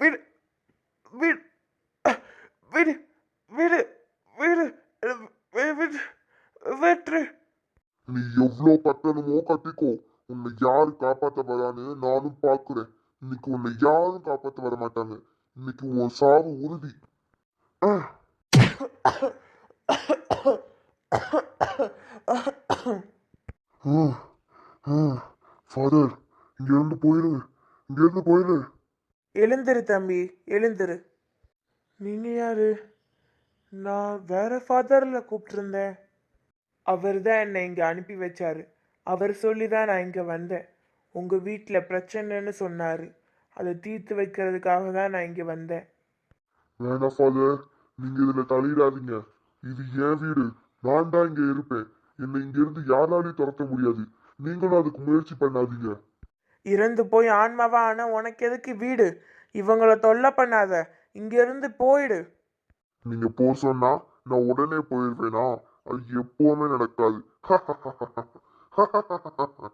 வீடு வீடு வீடு வீடு வீடு வீடு வெற்று நீ எவ்வளோ கத்தணுமோ கத்திக்கோ உன்னை யாரு காப்பாத்த வரான்னு நானும் பார்க்கிறேன் இன்னைக்கு உன்னை யாரும் காப்பாத்த வர மாட்டாங்க இன்னைக்கு உன் சாவு உறுதி. ஃபாதர் இங்க இருந்து போயிரு இங்க இருந்து போயிரு எழுந்திரு தம்பி எழுந்திரு. நீங்க யாரு? நான் வேற ஃபாதர்ல கூப்பிட்டுருந்தேன். அவர் தான் என்னை இங்க அனுப்பி வச்சாரு. அவர் சொல்லி தான் நான் இங்க வந்தேன். உங்க வீட்டில் பிரச்சனைன்னு சொன்னாரு. அதை தீர்த்து வைக்கிறதுக்காக தான் நான் இங்க வந்தேன். வேணாம் ஃபாதர் நீங்க இதுல தலையிடாதீங்க இது என் வீடு. நான் தான் இங்க இருப்பேன். என்னை இங்க இருந்து யாராலையும் துரத்த முடியாது. நீங்களும் அதுக்கு முயற்சி பண்ணாதீங்க. இறந்து போய் ஆன்மாவா ஆனா உனக்கு எதுக்கு வீடு? இவங்கள தொல்லை பண்ணாத. இங்க இருந்து போயிடு. நீங்க போ சொன்னா நான் உடனே போயிருவேனா? அது எப்பவுமே நடக்காது.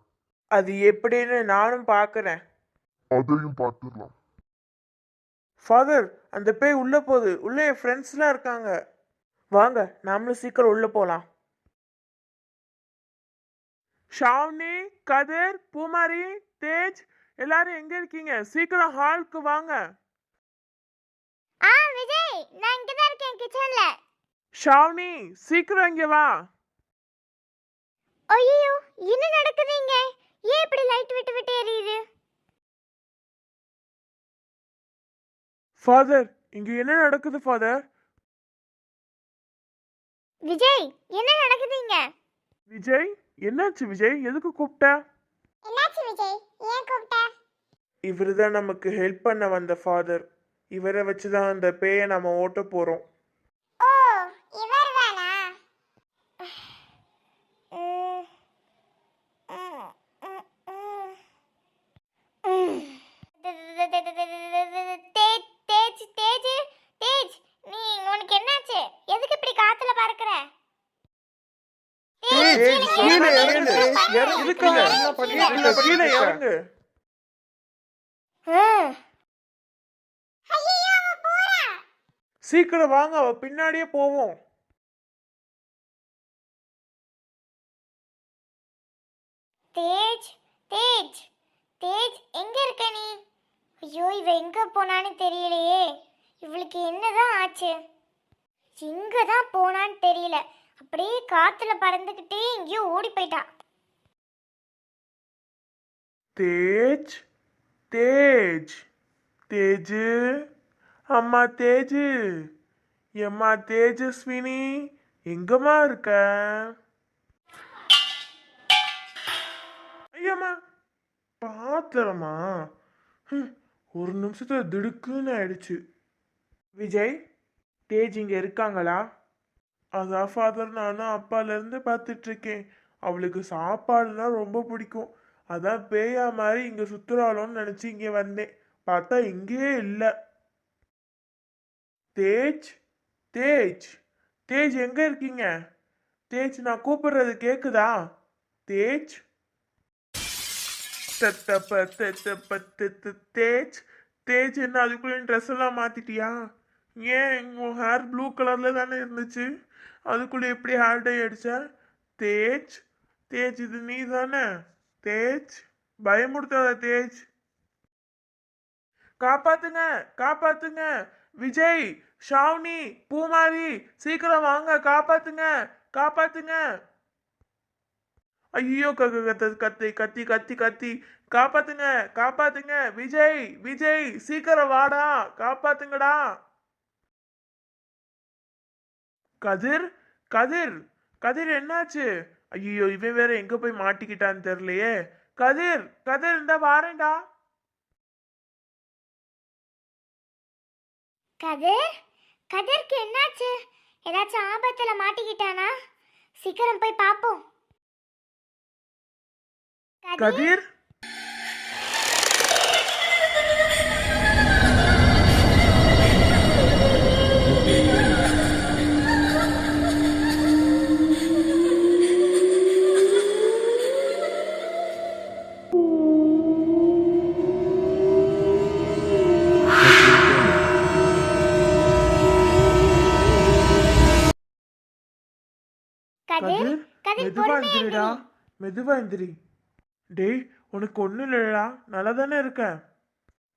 அது எப்படின்னு நானும் பார்க்குறேன். அதையும் பார்த்துடலாம். ஃபாதர் அந்த பேய் உள்ள போகுது. உள்ள என் ஃப்ரெண்ட்ஸ்லாம் இருக்காங்க. வாங்க நாமளும் சீக்கிரம் உள்ள போலாம். ஷாவ்னி கதிர் பூமாரி தேஜ் எல்லாரும் எங்க இருக்கீங்க? சீக்கிரம் ஹாலுக்கு வாங்க. ஆ விஜய் நான் இங்க தான் இருக்கேன் கிச்சன்ல ஷாவ்னி சீக்கிரம் இங்க வா. ஐயோ என்ன நடக்குது இங்க ஏன் இப்படி லைட் விட்டு விட்டு எரியுது? ஃபாதர் இங்க என்ன நடக்குது ஃபாதர் விஜய் என்ன நடக்குது இங்க விஜய் என்னாச்சு விஜய்? எதுக்கு கூப்பிட்ட? என்னாச்சு விஜய் ஏன் கூப்பிட்ட? இவர் தான் நமக்கு ஹெல்ப் பண்ண வந்த ஃபாதர் இவரை வச்சு தான் அந்த பேயை நம்ம ஓட்ட போகிறோம் ஓ இவர் தானா தேஜ் தேஜ் தேஜ் தேஜ் நீ உனக்கு என்னாச்சு எதுக்கு இப்படி காத்துல பறக்குற ஏய், தேஜ், கீழே கீழே இறங்கு. இறங்கு. இறங்கு, இதுக்குள்ள. கீழே, கீழே இறங்கு. ம். ஐயையோ, அவ போறா. சீக்கிரம் வாங்க அவ பின்னாடியே போவோம். தேஜ் தேஜ் தேஜ் எங்க இருக்க நீ? ஐயோ இவ எங்க போனான்னு தெரியலையே. இவளுக்கு என்னதான் ஆச்சு? எங்க தான் போனான்னு தெரியல. அப்படியே காத்துல பறந்துக்கிட்டே எங்கேயோ ஓடி போயிட்டா. தேஜ் தேஜ் தேஜு அம்மா தேஜு. எம்மா தேஜஸ்வினி எங்கம்மா இருக்க? ஐயம்மா பாத்திரமா? ஒரு நிமிஷத்துல திடுக்குன்னு ஆயிடுச்சு. விஜய் தேஜ் இங்க இருக்காங்களா? அதான் ஃபாதர் நானும் அப்பால இருந்து பார்த்துட்டு இருக்கேன். அவளுக்கு சாப்பாடுனா ரொம்ப பிடிக்கும். அதான் பேயா மாதிரி இங்க சுத்துறாளோன்னு நினைச்சு இங்க வந்தேன். பார்த்தா இங்கேயே இல்லை. தேஜ் தேஜ் தேஜ் எங்கே இருக்கீங்க? தேஜ் நான் கூப்பிடுறது கேட்குதா தேஜ்? தேஜ்? தேஜ் என்ன அதுக்குள்ளே ட்ரெஸ் எல்லாம் மாத்திட்டியா? ஏன் உன் ஹேர் ப்ளூ கலர்ல தானே இருந்துச்சு? அதுக்குள்ளே எப்படி ஹேர் டை அடிச்ச தேஜ்? தேஜ் இது நீ தானே? தேஜ்? பயமுடுத்தாத தேஜ். காப்பாத்துங்க காப்பாத்துங்க. விஜய் ஷாவ்னி பூமாரி சீக்கிரம் வாங்க காப்பாத்துங்க காப்பாத்துங்க. ஐயோ கத்தி கத்து கத்தி கத்தி கத்தி. காப்பாத்துங்க காப்பாத்துங்க. விஜய் விஜய் சீக்கிரம் வாடா காப்பாத்துங்கடா. கதிர் கதிர் கதிர் என்னாச்சு? ஐயோ இவன் வேற எங்க போய் மாட்டிக்கிட்டான்னு தெரியலையே. கதிர் கதிர் இந்த வாரேண்டா கதிர் கதிர்க்கு என்னாச்சு? ஏதாச்சும் ஆபத்துல மாட்டிக்கிட்டானா? சீக்கிரம் போய் பாப்போம். கதிர்? எந்திரி. மெதுவா எந்திரி. டேய் உனக்கு ஒன்றும் இல்லைடா. நல்லா தானே இருக்க?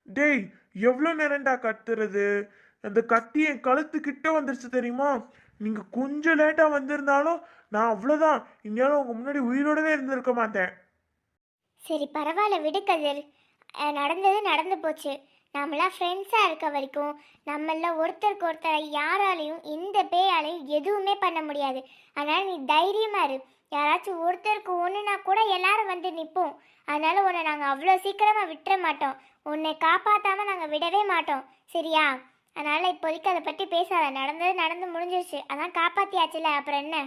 டேய் எவ்வளோ நேரம்டா கத்துறது? அந்த கத்தி என் கழுத்து கிட்ட வந்துருச்சு தெரியுமா? நீங்க கொஞ்சம் லேட்டா வந்திருந்தாலும் நான் அவ்வளோதான் இந்நேரம் உங்க முன்னாடி உயிரோடவே இருந்திருக்க மாட்டேன். சரி பரவாயில்ல விடு கதிர். அஹ், நடந்தது நடந்து போச்சு. நம்மளாம் ஃப்ரெண்ட்ஸாக இருக்க வரைக்கும் நம்மள ஒருத்தருக்கு ஒருத்தர் யாராலையும் எந்த பேயாலையும் எதுவுமே பண்ண முடியாது. அதனால் நீ தைரியமா இரு. யாராச்சும் ஒருத்தருக்கு ஒன்றுனா கூட எல்லாரும் வந்து நிற்போம் அதனால உன்னை நாங்கள் அவ்வளோ சீக்கிரமாக விட்டுற மாட்டோம். உன்னை காப்பாற்றாம நாங்கள் விடவே மாட்டோம். சரியா? அதனால் இப்போதைக்கு அதை பற்றி பேசாத. நடந்தது நடந்து முடிஞ்சிருச்சு. அதான் காப்பாற்றியாச்சுல அப்புறம் என்ன?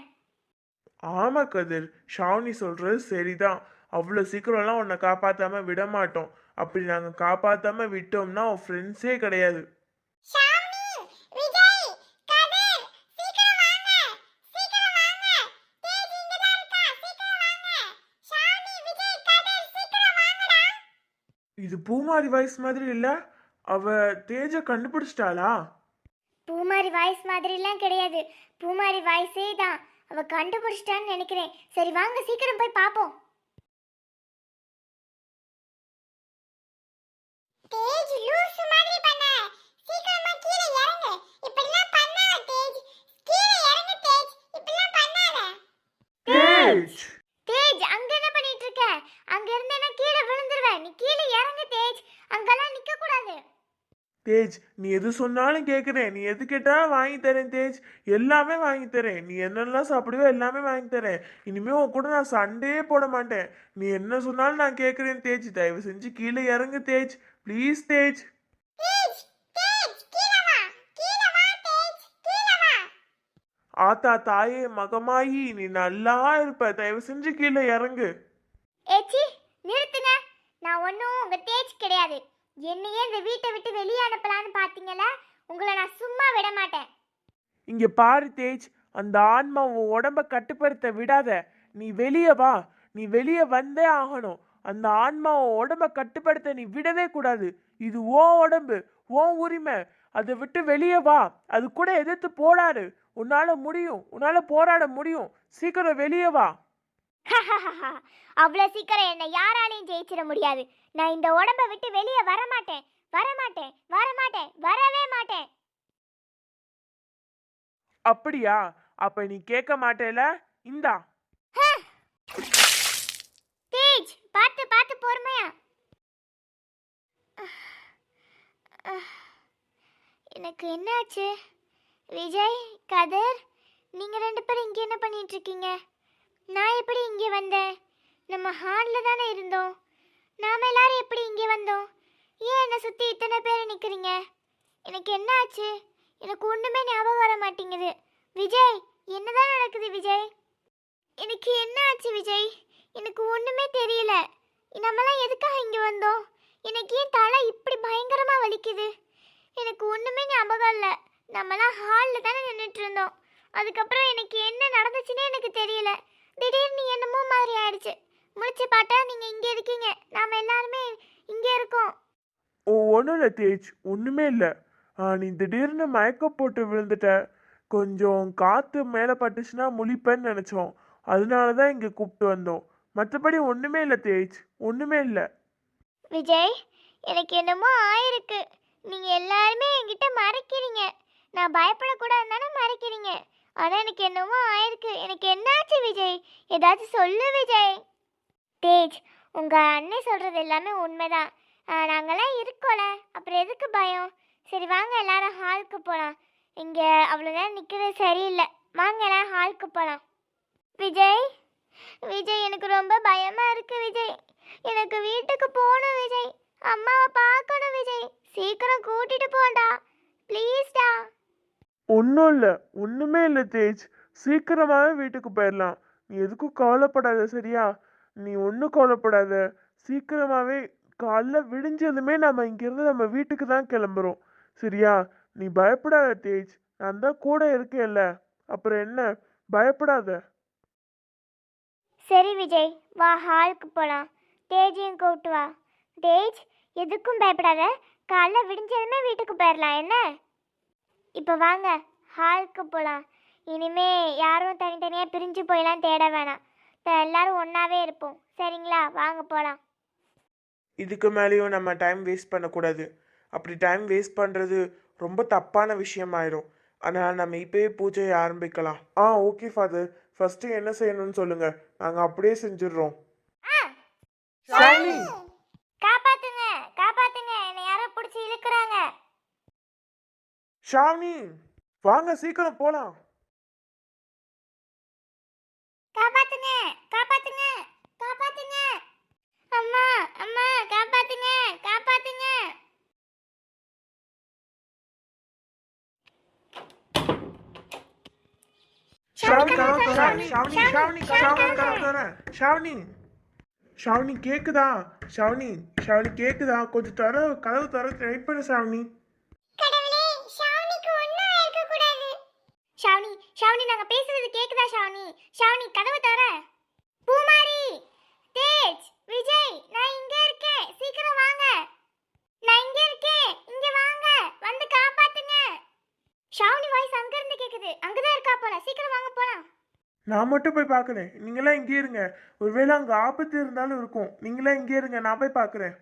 ஆமா கதிர். ஷாவ்னி சொல்றது சரிதான். அவ்வளோ சீக்கிரம்லாம் உன்னை காப்பாத்தாம விட மாட்டோம். அப்படி நாங்க காப்பாத்தாம விட்டோம்னா உன் ஃப்ரெண்ட்ஸே கிடையாது ஷாமி விஜய் கதிர் சீக்கிரம் வாங்க சீக்கிரம் வாங்க தேஜ் இங்க தான் இருக்கா சீக்கிரம் வாங்க ஷாமி விஜய் கதிர் சீக்கிரம் வாங்கடா இது பூமாரி வாய்ஸ் மாதிரி இல்ல? அவ தேஜ கண்டுபிடிச்சிட்டாளா? பூமாரி வாய்ஸ் மாதிரிலாம் கிடையாது. பூமாரி வாய்ஸே தான். அவ கண்டுபிடிச்சிட்டான்னு நினைக்கிறேன். சரி வாங்க சீக்கிரம் போய் பாப்போம். தேஜ் லூசு மாதிரி பண்ண. சீக்கிரமா கீழே இறங்கு. இப்படிலாம் பண்ணாத தேஜ். கீழே இறங்கு தேஜ். இப்படிலாம் பண்ணாத. தேஜ்! இருக்க. அங்க இருந்தேன்னா கீழே விழுந்துருவ? நீ கீழே இறங்கு தேஜ். அங்கெல்லாம் நிக்க கூடாது தேஜ் நீ எது சொன்னாலும் கேட்குறேன் நீ எது கேட்டாலும் வாங்கி தரேன் தேஜ். எல்லாமே வாங்கி தரேன். நீ என்னெல்லாம் சாப்பிடுவோ எல்லாமே வாங்கி தரேன். இனிமே உன் கூட நான் சண்டையே போட மாட்டேன். நீ என்ன சொன்னாலும் நான் கேட்குறேன் தேஜ். தயவு செஞ்சு கீழே இறங்கு தேஜ். ப்ளீஸ் தேஜ். ஆத்தா தாயே மகமாயி நீ நல்லா இருப்ப. தயவு செஞ்சு கீழே இறங்கு. ஏச்சி நிறுத்துங்க. நான் ஒன்றும் உங்கள் தேஜ் கிடையாது. என்னையே இந்த வீட்டை விட்டு வெளியே அனுப்பலான்னு பார்த்தீங்களா உங்களை நான் சும்மா விட மாட்டேன். இங்க பாரு தேஜ் அந்த ஆன்மா உன் உடம்ப கட்டுப்படுத்த விடாத. நீ வெளியே வா. நீ வெளியே வந்தே ஆகணும். அந்த ஆன்மா உன் உடம்ப கட்டுப்படுத்த நீ விடவே கூடாது. இது ஓ உடம்பு ஓ உரிமை. அதை விட்டு வெளியே வா. அது கூட எதிர்த்து போராடு உன்னால முடியும். உன்னால போராட முடியும். சீக்கிரம் வெளியே வா. அவ்வளோ சீக்கிரம் என்னை யாராலையும் ஜெயிச்சிட முடியாது. நான் இந்த உடம்ப விட்டு வெளியே வர மாட்டேன் வர மாட்டேன் வர மாட்டேன் வரவே மாட்டேன். அப்படியா? அப்ப நீ கேட்க மாட்டேல? இந்தா. தேஜ் பார்த்து பார்த்து பொறுமையா. எனக்கு என்னாச்சு? விஜய் கதிர் நீங்கள் ரெண்டு பேரும் இங்கே என்ன பண்ணிட்டு இருக்கீங்க? நான் எப்படி இங்கே வந்தேன்? நம்ம ஹாலில் தானே இருந்தோம். நாம் எல்லாரும் எப்படி இங்கே வந்தோம்? ஏன் என்னை சுற்றி இத்தனை பேர் நிற்கிறீங்க? எனக்கு என்ன ஆச்சு எனக்கு ஒன்றுமே ஞாபகம் வர மாட்டேங்குது. விஜய் என்னதான் நடக்குது விஜய்? எனக்கு என்ன ஆச்சு விஜய்? எனக்கு ஒன்றுமே தெரியல. நம்மலாம் எதுக்காக இங்கே வந்தோம்? எனக்கு ஏன் தலை இப்படி பயங்கரமாக வலிக்குது? எனக்கு ஒன்றுமே ஞாபகம் இல்லை. நம்மலாம் ஹாலில் தானே நின்றுட்டு இருந்தோம். அதுக்கப்புறம் எனக்கு என்ன நடந்துச்சுன்னே எனக்கு தெரியல. திடீர்னு என்னமோ மாதிரி ஆயிடுச்சு. முடிச்சு பார்த்தா நீங்கள் இங்கே இருக்கீங்க. நாம் எல்லாருமே இங்கே இருக்கோம். ஓ ஒன்றும் இல்லை தேஜ். ஒன்றுமே இல்லை. நீ திடீர்னு மயக்கம் போட்டு விழுந்துட்ட. கொஞ்சம் காற்று மேலே பட்டுச்சுன்னா முழிப்பேன்னு நினச்சோம். அதனால தான் இங்கே கூப்பிட்டு வந்தோம். மற்றபடி ஒன்றுமே இல்லை தேஜ். ஒன்றுமே இல்லை. விஜய் எனக்கு என்னமோ ஆயிருக்கு. நீங்கள் எல்லாருமே என்கிட்ட மறைக்கிறீங்க. நான் பயப்படக்கூடாது தானே மறைக்கிறீங்க. ஆனால் எனக்கு என்னமோ ஆயிருக்கு. எனக்கு என்னாச்சு விஜய்? ஏதாச்சும் சொல்லு விஜய். தேஜ் உங்கள் அண்ணன் சொல்கிறது எல்லாமே உண்மைதான். ஆ, நாங்கெல்லாம் இருக்கோல. அப்புறம் எதுக்கு பயம்? சரி வாங்க எல்லாரும் ஹாலுக்கு போகலாம் இங்கே அவ்வளோதான் நேரம் நிற்கிறது சரியில்லை. வாங்க எல்லாரும் ஹாலுக்கு போகலாம் விஜய்? விஜய் எனக்கு ரொம்ப பயமாக இருக்கு விஜய். எனக்கு வீட்டுக்கு போகணும் விஜய். அம்மாவை பார்க்கணும் விஜய். சீக்கிரம் கூட்டிட்டு போண்டா ப்ளீஸ்டா ஒன்றும் இல்லை. ஒன்றுமே இல்லை தேஜ். சீக்கிரமாகவே வீட்டுக்கு போயிடலாம் நீ எதுக்கும் கவலைப்படாத சரியா? நீ ஒன்றும் கவலைப்படாத. சீக்கிரமாகவே காலைல விடிஞ்சதுமே நம்ம இங்கேருந்து நம்ம வீட்டுக்கு தான் கிளம்புறோம். சரியா? நீ பயப்படாத தேஜ். நான் தான் கூட இருக்கேன்ல. அப்புறம் என்ன? பயப்படாத. சரி விஜய் வா ஹாலுக்கு போகலாம் தேஜையும் கூப்பிட்டு வா. தேஜ் எதுக்கும் பயப்படாத. காலைல விடிஞ்சதுமே வீட்டுக்கு போயிடலாம் என்ன? இப்போ வாங்க ஹாலுக்கு போகலாம் இனிமே யாரும் தனித்தனியாக பிரிஞ்சு போயெல்லாம் தேட வேணாம். எல்லாரும் ஒன்றாவே இருப்போம். சரிங்களா? வாங்க போகலாம் இதுக்கு மேலேயும் நம்ம டைம் வேஸ்ட் பண்ணக்கூடாது. அப்படி டைம் வேஸ்ட் பண்ணுறது ரொம்ப தப்பான விஷயமாயிரும். அதனால் நம்ம இப்போயே பூஜையை ஆரம்பிக்கலாம். ஆ ஓகே ஃபாதர் ஃபஸ்ட்டு என்ன செய்யணும்னு சொல்லுங்கள் நாங்கள் அப்படியே செஞ்சிடுறோம் ஷாலினி காப்பாத்துங்க காப்பாத்துங்க என்னை யாரோ பிடிச்சி இழுக்கிறாங்க ஷாலினி வாங்க சீக்கிரம் போகலாம் காப்பாத்துங்க காப்பாத்துங்க காப்பாத்துங்க. அம்மா அம்மா காப்பாத்துங்க காப்பாத்துங்க. ஷாலினி ஷாலினி கேக்குதா? ஷாலினி ஷாலினி கேக்குதா? கொஞ்சம் தர கதவு தர ட்ரை பண்ணு ஷாலினி கடவுளே ஷாவனிக்கு ஒன்றும் இருக்கக்கூடாது ஷாவனி ஷாவனி நாங்க பேசுறது கேக்குதா ஷாவனி ஷாவனி கதவை தர பூமாரி தேஜ் விஜய் நான் இங்க இருக்கேன் சீக்கிரம் வாங்க நான் இங்க இருக்கேன் இங்க வாங்க வந்து காப்பாத்துங்க ஷாவனி வாய்ஸ் கேக்குது அங்கதான் இருக்கா போல. சீக்கிரம் வாங்க போலாம். நான் மட்டும் போய் பார்க்குறேன். நீங்களாம் இங்கே இருங்க. ஒருவேளை அங்கே ஆபத்து இருந்தாலும் இருக்கும். நீங்களாம் இங்கே இருங்க. நான் போய் பார்க்குறேன்.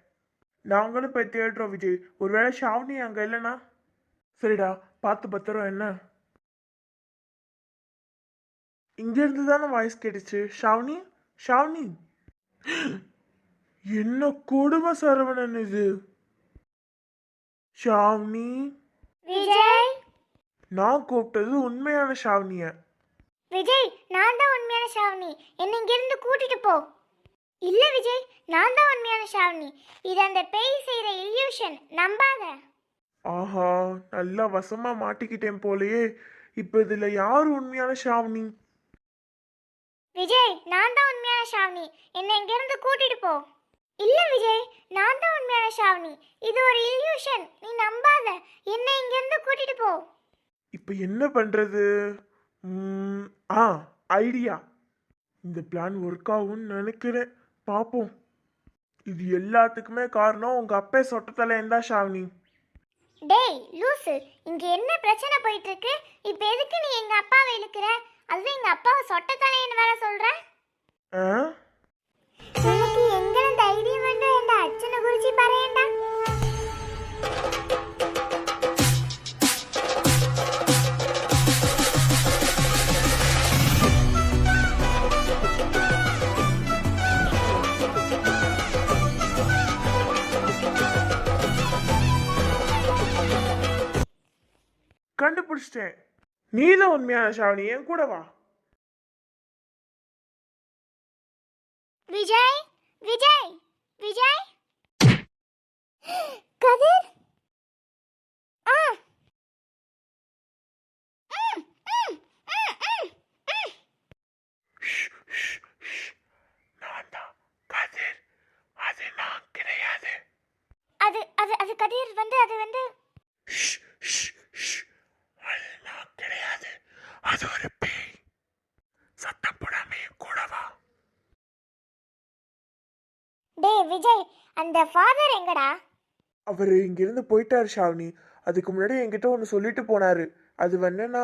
நாங்களும் போய் தேடுறோம் விஜய். ஒருவேளை ஷாவ்னி அங்கே இல்லைனா சரிடா பார்த்து பத்திரம் என்ன? இங்கேருந்து தானே வாய்ஸ் கேட்டுச்சு. ஷாவ்னி? ஷாவ்னி? என்ன கொடுமை சரவணன் இது? ஷாவ்னி? விஜய்? நான் கூப்பிட்டது உண்மையான ஷாவ்னிய. விஜய் நான் தான் உண்மையான ஷாவனி. என்னை இங்கிருந்து கூட்டிட்டு போ. இல்ல விஜய் நான் தான் உண்மையான ஷாவனி. இது அந்த பேய் செய்யற இல்யூஷன் நம்பாத. ஆஹா நல்லா வசமா மாட்டிக்கிட்டேன் போலயே. இப்போ இதுல யார் உண்மையான ஷாவ்னி? விஜய் நான் தான் உண்மையான ஷாவனி. என்னை இங்கிருந்து கூட்டிட்டு போ. இல்ல விஜய் நான் தான் உண்மையான ஷாவனி. இது ஒரு இல்யூஷன் நீ நம்பாத. என்னை இங்கிருந்து கூட்டிட்டு போ. இப்போ என்ன பண்றது? ம், ஆ ஐடியா இந்த பிளான் ஒர்க் ஆகும்னு நினைக்கிறேன். பார்ப்போம் இது எல்லாத்துக்குமே காரணம் உங்க அப்பே சொட்டத்தலை இருந்தா ஷாவ்னி. டேய் லூசு இங்க என்ன பிரச்சனை போயிட்டு இருக்கு இப்போ எதுக்கு நீ எங்க அப்பாவை இழுக்கிற? அதுவும் எங்க அப்பாவை சொட்ட தலைன்னு வேற சொல்ற? ஆ? கண்டுபிடிச்சிட்டேன். நீ தான் உண்மையான ஷாவணி என் கூட வா. விஜய் விஜய் விஜய். கதிர் ஆ ம், ம், ம், ம், ம். நான் தான் கதிர் அது நான் கிடையாது அது அது அது கதிர் வந்து அது வந்து ஷ், ஷ், ஷ். அது நான் கிடையாது அது ஒரு பேய் சத்தம் போடாம என் கூட வா டேய் விஜய் அந்த ஃபாதர் எங்கடா? அவர் இங்கிருந்து போயிட்டார் ஷாவ்னி அதுக்கு முன்னாடி என்கிட்ட ஒன்று சொல்லிட்டு போனாரு. அது என்னன்னா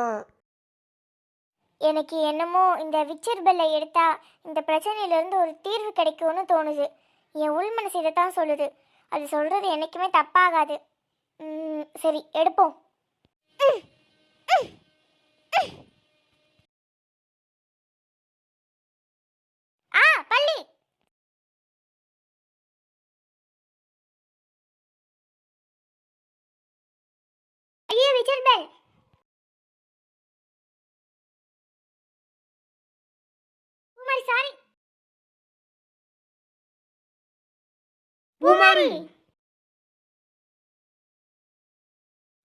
எனக்கு என்னமோ இந்த விச்சர் பெல்லை எடுத்தா இந்த பிரச்சனையிலேருந்து ஒரு தீர்வு கிடைக்கும்னு தோணுது. என் உள் மனசு இதை தான் சொல்லுது. அது சொல்கிறது என்றைக்குமே தப்பாகாது. சரி எடுப்போம். ம், பூமாரி.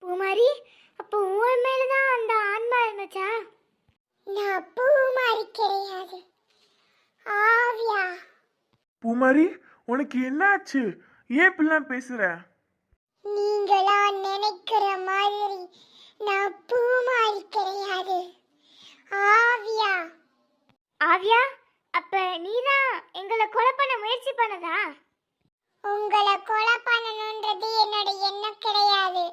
பூமாரி அப்போ உன் மேலதான் அந்த ஆன்மா இருந்துச்சா? நான் பூமாரி கிடையாது. ஆவியா. பூமாரி உனக்கு என்னாச்சு? ஏன் இப்படிலாம் பேசுற? நீங்களா நினைக்கிற மாதிரி நான் பூமாரி கிடையாது. ஆவியா. ஆவியா அப்ப நீதான் எங்களை கொலை பண்ண முயற்சி பண்ணதா? உங்களை கொலை பண்ணணுன்றது என்னோட எண்ணம் கிடையாது.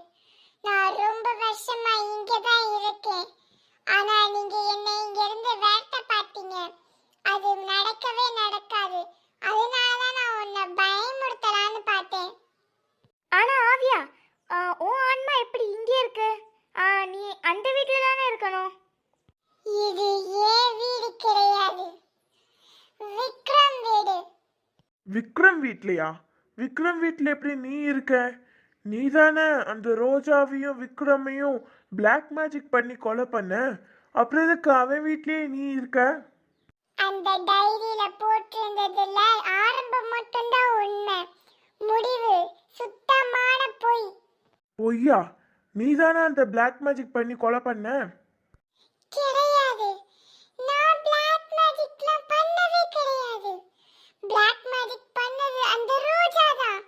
நான் ரொம்ப வருஷமா இங்க தான் இருக்கேன். ஆனா நீங்க என்னை இங்க இருந்து வேட்டை பார்த்தீங்க அது நடக்கவே நடக்காது. அதனால தான் நான் உன்னை பயமுறுத்தலான்னு பார்த்தேன். ஆனா ஆவியா உன் ஆன்மா எப்படி இங்கே இருக்கு? ஆ, நீ அந்த வீட்ல தானே இருக்கணும்? இது ஏன் வீடு கிடையாது? விக்ரம் வீடு. விக்ரம் வீட்லையா? விக்ரம் வீட்டில் எப்படி நீ இருக்க? நீ தானே அந்த ரோஜாவையும் விக்ரமையும் பிளாக் மேஜிக் பண்ணி கொலை பண்ண? அப்புறம் எதுக்கு அவன் வீட்லயே நீ இருக்க? அந்த டைரியில போட்டிருந்ததுல ஆரம்பம் மட்டும்தான் உண்மை. முடிவு. சுத்தமான பொய். பொய்யா? நீ தானே அந்த பிளாக் மேஜிக் பண்ணி கொலை பண்ண? கிடையாது நான் பிளாக் மேஜிக்லாம் பண்ணவே கிடையாது பிளாக் மேஜிக் பண்ணது அந்த ரோஜா தான்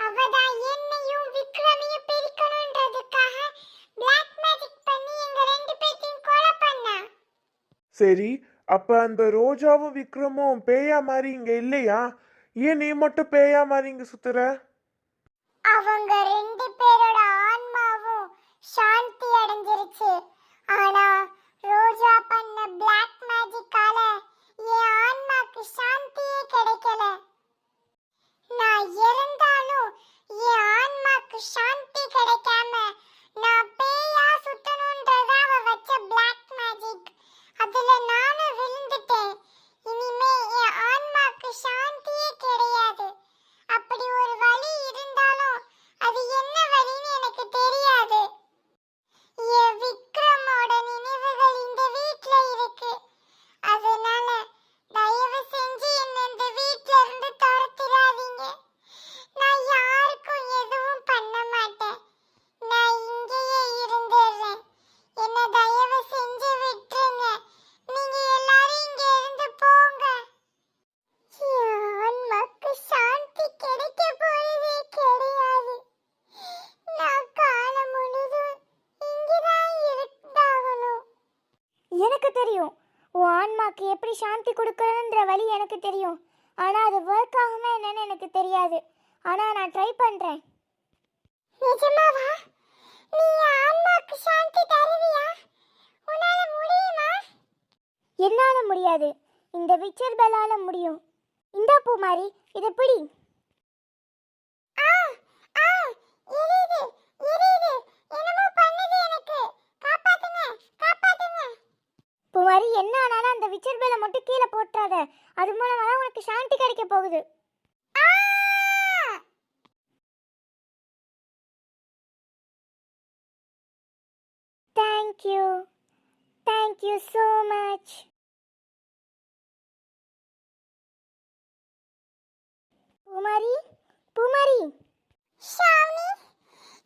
அவ தான் என்னையும் விக்ரமையும் பிரிக்கணுன்றதுக்காக பிளாக் மேஜிக் பண்ணி எங்க ரெண்டு பேத்தையும் கொலை பண்ணா சரி அப்ப அந்த ரோஜாவும் விக்ரமும் பேயா மாதிரி இங்க இல்லையா? ஏன் நீ மட்டும் பேயா மாதிரி இங்க சுத்துற? அவங்க ரெண்டு பேரோட ஆன்மாவும் சாந்தி அடைஞ்சிருச்சு. ஆனா ரோஜா பண்ண பிளாக் மேஜிக்கால என் ஆன்மாக்கு சாந்தியே கிடைக்கல. நான் இருந்தாலும் என் ஆன்மாக்கு சாந்தி கிடைக்காம நான் பேயா சுத்தணுன்றதா அவ வச்ச பிளாக் மேஜிக் அதுல நானும் விழுந்துட்டேன் இனிமே என் ஆன்மாக்கு சாந்தியே கிடையாது அப்படி ஒரு வழி இருந்தாலும் அது என்ன வழின்னு எனக்கு தெரியாது என் விக்ரமோட நினைவுகள் இந்த வீட்ல இருக்கு அதனால தயவு செஞ்சு என்ன இந்த வீட்ல இருந்து துரத்திடாதீங்க நான் யாருக்கும் எதுவும் பண்ண மாட்டேன் நான் இங்கேயே இருந்துடுறேன் என்ன தயவு செஞ்சு விட்டுருங்க நீங்க எல்லாரும் இங்க இருந்து போங்க ஆன்மாக்கு சாந்தி கிடைக்க போறதே கிடையாது நான் காலம் முழுதும் இங்கதான் இருந்தாகணும் எனக்கு தெரியும் உன் ஆன்மாக்கு எப்படி சாந்தி கொடுக்கணுன்ற வழி எனக்கு தெரியும் ஆனா அது ஒர்க் ஆகுமா என்னன்னு எனக்கு தெரியாது ஆனா நான் ட்ரை பண்றேன் நிஜமாவா நீ ஆன்மாக்கு சாந்தி தருவியா உன்னால முடியுமா என்னால முடியாது. இந்த விச்சர்பலால முடியும். இந்த பூமாரி இதை பிடி. ஆ ஆ எனக்கு. பூமாரி என்ன ஆனாலும் அந்த விச்சர்பெலை மட்டும் கீழே போட்டுறாத. அது மூலமா தான் உனக்கு சாந்தி கிடைக்க போகுது. Thank you thank you so much Poomari? Poomari? Shawni?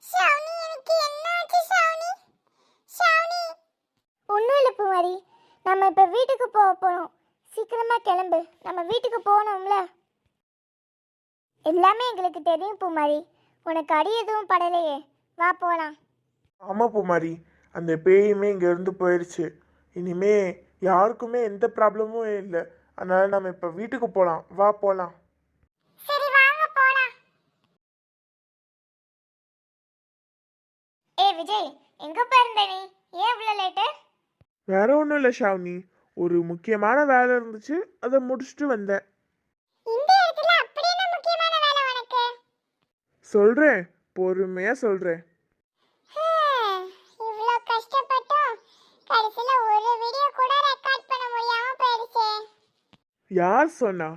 Shawni எனக்கு என்னாச்சு ஷாவ்னி? ஷாவ்னி? ஒன்றும் இல்லை பூமாரி. நம்ம இப்போ வீட்டுக்கு போக போகிறோம் சீக்கிரமாக கிளம்பு. நம்ம வீட்டுக்கு போகணும்ல. எல்லாமே எங்களுக்கு தெரியும் பூமாரி. உனக்கு அடி எதுவும் படலையே. வா போகலாம் ஆமாம் பூமாரி. அந்த பேயுமே இங்கேருந்து போயிடுச்சு இனிமே யாருக்குமே எந்த ப்ராப்ளமும் இல்லை. அதனால் நம்ம இப்போ வீட்டுக்கு போகலாம் வா போகலாம் சரி வாங்க போலாம் ஏ விஜய் எங்க போயிருந்த நீ? ஏன் இவ்வளோ லேட்டு வேற ஒன்றும் இல்லை ஷாவ்னி. ஒரு முக்கியமான வேலை இருந்துச்சு அதை முடிச்சுட்டு வந்தேன். இந்த இடத்துல அப்படி என்ன முக்கியமான வேலை உனக்கு? சொல்றேன் பொறுமையா சொல்றேன். இவ்வளோ கஷ்டப்பட்டோம் கடைசியில் ஒரு வீடியோ கூட ரெக்கார்ட் பண்ண முடியாம போயிடுச்சே. யார் சொன்னா?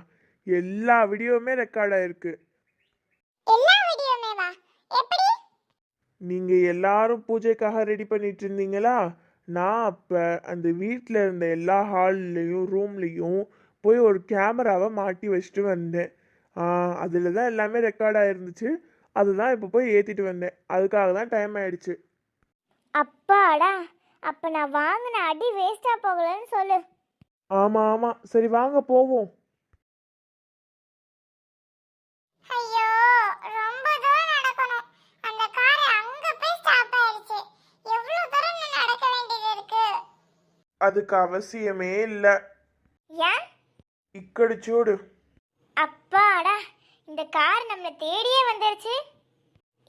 எல்லா வீடியோவுமே ரெக்கார்ட் ஆயிருக்கு எல்லா வீடியோமேவா எப்படி நீங்க எல்லாரும் பூஜைக்காக ரெடி பண்ணிட்டு இருந்தீங்களா நான் அப்ப அந்த வீட்டில் இருந்த எல்லா ஹால்லையும் ரூம்லையும் போய் ஒரு கேமராவை மாட்டி வச்சுட்டு வந்தேன். அதில் தான் எல்லாமே ரெக்கார்ட் ஆயிருந்துச்சு. அதுதான் இப்போ போய் ஏற்றிட்டு வந்தேன். அதுக்காக தான் டைம் ஆயிடுச்சு. அப்பாடா அப்ப நான் வாங்கின அடி வேஸ்டா போகலன்னு சொல்லு. ஆமாம் ஆமாம் சரி வாங்க போவோம் ஐயோ ரொம்ப தூரம் நடக்கணும் அந்த கார் அங்க போய் ஸ்டாப் ஆயிடுச்சு எவ்வளவு தூரம் நான் நடக்க வேண்டியது இருக்கு அதுக்கு அவசியமே இல்லை. ஏன்? இக்கடி சூடு. அப்பாடா இந்த கார் நம்மளை தேடியே வந்துருச்சு.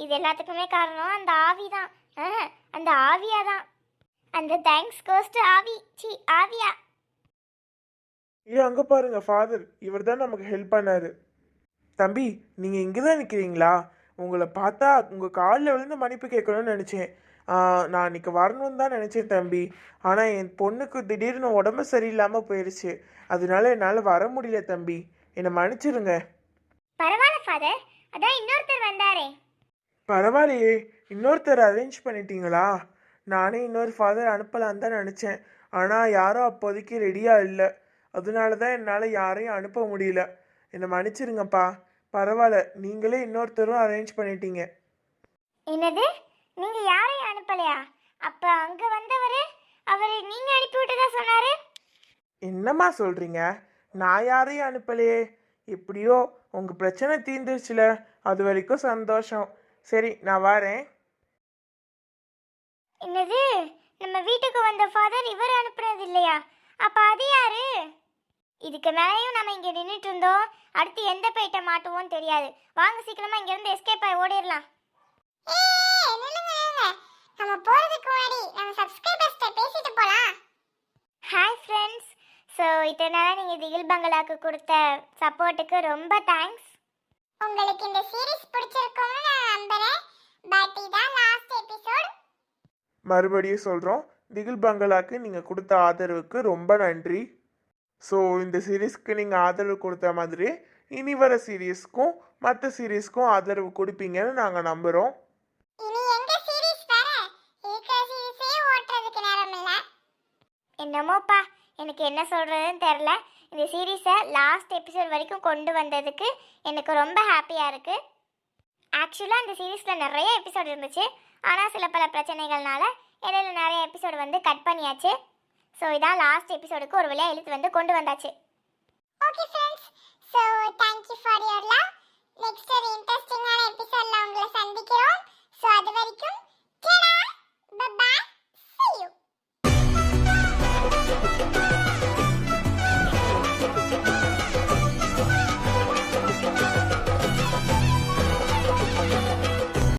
இது எல்லாத்துக்குமே காரணம் அந்த ஆவி தான். அந்த ஆவியா தான். அந்த தேங்க்ஸ் கோஸ்ட் ஆவி. சி ஆவியா. ஏ அங்கே பாருங்க ஃபாதர் இவர் தான் நமக்கு ஹெல்ப் பண்ணாரு. தம்பி நீங்கள் இங்கே தான் நிற்கிறீங்களா உங்களை பார்த்தா உங்கள் காலில் விழுந்து மன்னிப்பு கேட்கணும்னு நினச்சேன். நான் இன்னைக்கு வரணும்னு தான் நினச்சேன் தம்பி. ஆனால் என் பொண்ணுக்கு திடீர்னு உடம்பு சரியில்லாமல் போயிடுச்சு அதனால என்னால் வர முடியல தம்பி. என்னை மன்னிச்சிருங்க. பரவாயில்ல ஃபாதர் அதான் இன்னொருத்தர் வந்தாரே. பரவாயில்லையே. இன்னொருத்தர் அரேஞ்ச் பண்ணிட்டீங்களா? நானே இன்னொரு ஃபாதர் அனுப்பலாம் தான் நினச்சேன். ஆனால் யாரும் அப்போதைக்கு ரெடியாக இல்லை. அதனால தான் என்னால் யாரையும் அனுப்ப முடியல. என்னை மன்னிச்சிருங்கப்பா. பரவாயில்ல. நீங்களே இன்னொருத்தரும் அரேஞ்ச் பண்ணிட்டீங்க. என்னது? நீங்க யாரையும் அனுப்பலையா? அப்ப அங்க வந்தவர் அவர் நீங்க அனுப்பி விட்டதா சொன்னாரு? என்னம்மா சொல்கிறீங்க நான் யாரையும் அனுப்பலையே. எப்படியோ உங்கள் பிரச்சனை தீர்ந்துருச்சுல. அது வரைக்கும் சந்தோஷம். சரி நான் வரேன். என்னது? நம்ம வீட்டுக்கு வந்த ஃபாதர் இவர் அனுப்புனது இல்லையா? அப்ப அது யாரு? இதுக்கு மேலேயும் நம்ம இங்க நின்றுட்டு இருந்தோம். அடுத்து எந்த போயிட்ட மாட்டுவோம் தெரியாது. வாங்க சீக்கிரமா இங்க இருந்து எஸ்கேப் ஆகி ஓடிடலாம். நம்ம போறதுக்கு முன்னாடி நம்ம சப்ஸ்கிரைபர்ஸ்ட்ட பேசிட்டு போலாம். ஹாய் ஃப்ரெண்ட்ஸ் ஸோ இத்தனை நாளாக நீங்கள் திகில் பங்களாக்கு கொடுத்த சப்போர்ட்டுக்கு ரொம்ப தேங்க்ஸ் உங்களுக்கு இந்த சீரிஸ் பிடிச்சிருக்கும்னு நான் நம்புறேன். பட் இதான் லாஸ்ட் எபிசோட் மறுபடியும் சொல்கிறோம் திகில் பங்களாக்கு நீங்கள் கொடுத்த ஆதரவுக்கு ரொம்ப நன்றி. ஸோ இந்த சீரீஸ்க்கு நீங்கள் ஆதரவு கொடுத்த மாதிரி இனி வர சீரீஸ்க்கும் மற்ற சீரீஸ்க்கும் ஆதரவு கொடுப்பீங்கன்னு நாங்கள் நம்புகிறோம் என்னமோப்பா எனக்கு என்ன சொல்கிறதுன்னு தெரில இந்த சீரீஸை லாஸ்ட் எபிசோட் வரைக்கும் கொண்டு வந்ததுக்கு எனக்கு ரொம்ப ஹாப்பியாக இருக்குது ஆக்சுவலாக அந்த சீரீஸில் நிறைய எபிசோட் இருந்துச்சு. ஆனால் சில பல பிரச்சனைகள்னால இடையில நிறைய எபிசோடு வந்து கட் பண்ணியாச்சு. ஸோ இதான் லாஸ்ட் எபிசோடுக்கு ஒரு வழியாக எழுத்து வந்து கொண்டு வந்தாச்சு. Okay friends so thank you for your love next ஒரு இன்ட்ரெஸ்டிங்கான எபிசோடில் உங்களை சந்திக்கிறோம். ஸோ அது வரைக்கும் bye see you Thank you.